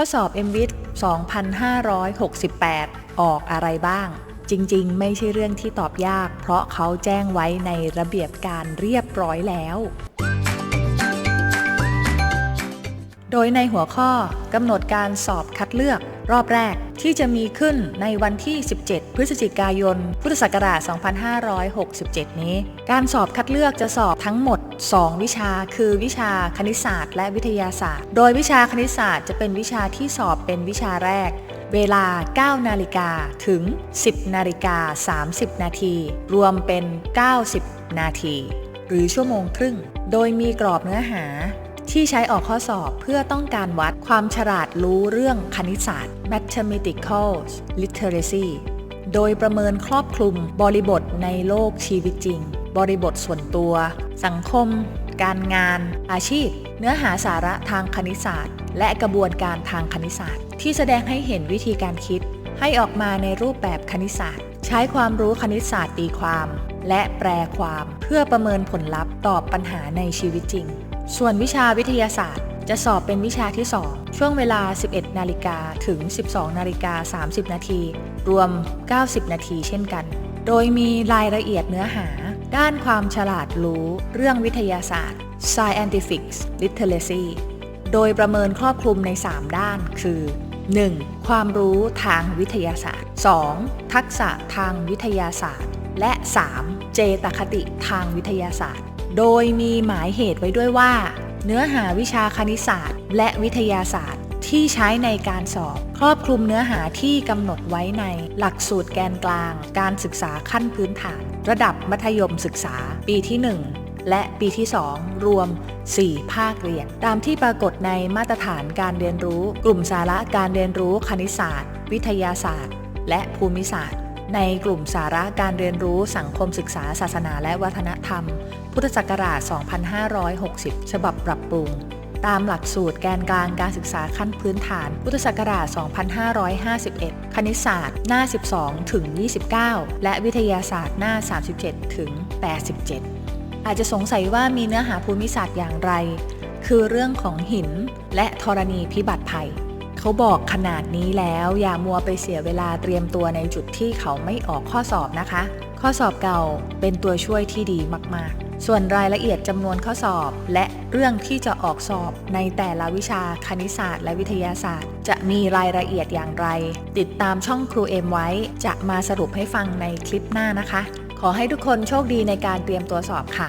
ข้อสอบ m w i t 2568 ออกอะไรบ้าง จริงๆ ไม่ใช่เรื่องที่ตอบยาก เพราะเขาแจ้งไว้ในระเบียบการเรียบร้อยแล้ว โดยในหัวข้อกำหนดการสอบคัดเลือกรอบแรกที่จะมีขึ้นในวันที่ 17 พฤศจิกายน พุทธศักราช 2567 นี้ การสอบคัดเลือกจะสอบทั้งหมด 2 วิชา คือวิชาคณิตศาสตร์ และวิทยาศาสตร์ โดยวิชาคณิตศาสตร์จะเป็นวิชาที่สอบเป็นวิชาแรก เวลา 9 นาฬิกาถึง 10 นาฬิกา 30 นาที รวมเป็น 90 นาที หรือชั่วโมงครึ่ง โดยมีกรอบเนื้อหา ที่ใช้ออกข้อสอบเพื่อต้องการวัดความฉลาดรู้เรื่องคณิตศาสตร์ mathematical literacy โดยประเมินครอบคลุมบริบทในโลกชีวิตจริง บริบทส่วนตัว สังคม การงาน อาชีพ เนื้อหาสาระทางคณิตศาสตร์ และกระบวนการทางคณิตศาสตร์ ที่แสดงให้เห็นวิธีการคิด ให้ออกมาในรูปแบบคณิตศาสตร์ ใช้ความรู้คณิตศาสตร์ตีความ และแปลความเพื่อประเมินผลลัพธ์ตอบปัญหาในชีวิตจริง ส่วนวิชาวิทยาศาสตร์ จะสอบเป็นวิชาที่ 2 ช่วงเวลา 11 นาฬิกาถึง 12 นาฬิกา 30 นาที รวม 90 นาทีเช่นกัน โดยมีรายละเอียดเนื้อหา ด้านความฉลาดรู้ เรื่องวิทยาศาสตร์ scientific literacy โดยประเมินครอบคลุมใน 3 ด้านคือ 1. ความรู้ทางวิทยาศาสตร์ 2. ทักษะทางวิทยาศาสตร์ และ 3. เจตคติทางวิทยาศาสตร์ โดยมีหมายเหตุไว้ด้วยว่า เนื้อหาวิชาคณิตศาสตร์ และวิทยาศาสตร์ ที่ใช้ในการสอบ ครอบคลุมเนื้อหาที่กำหนดไว้ในหลักสูตรแกนกลาง การศึกษาขั้นพื้นฐาน ระดับมัธยมศึกษา ปีที่ 1และปีที่ 2 รวม 4 ภาคเรียน ตามที่ปรากฏในมาตรฐานการเรียนรู้ กลุ่มสาระการเรียนรู้คณิตศาสตร์ วิทยาศาสตร์ และภูมิศาสตร์ ในกลุ่มสาระการเรียนรู้สังคมศึกษาศาสนาและวัฒนธรรม พุทธศักราช 2560 ฉบับปรับปรุง ตามหลักสูตรแกนกลางการศึกษาขั้นพื้นฐาน พุทธศักราช 2551 คณิตศาสตร์ หน้า 12 ถึง 29 และวิทยาศาสตร์หน้า 37 ถึง 87 อาจจะสงสัยว่ามีเนื้อหาภูมิศาสตร์อย่างไร คือเรื่องของหินและธรณีพิบัติภัย เขาบอกขนาดนี้แล้วอย่ามัวไปเสียเวลาเตรียมตัวในจุดที่เขาไม่ออกข้อสอบนะคะ ข้อสอบเก่าเป็นตัวช่วยที่ดีมากๆ ส่วนรายละเอียดจำนวนข้อสอบ และเรื่องที่จะออกสอบในแต่ละวิชาคณิตศาสตร์ และวิทยาศาสตร์ จะมีรายละเอียดอย่างไร ติดตามช่องครูเอ็มไว้ จะมาสรุปให้ฟังในคลิปหน้านะคะ ขอให้ทุกคนโชคดีในการเตรียมตัวสอบค่ะ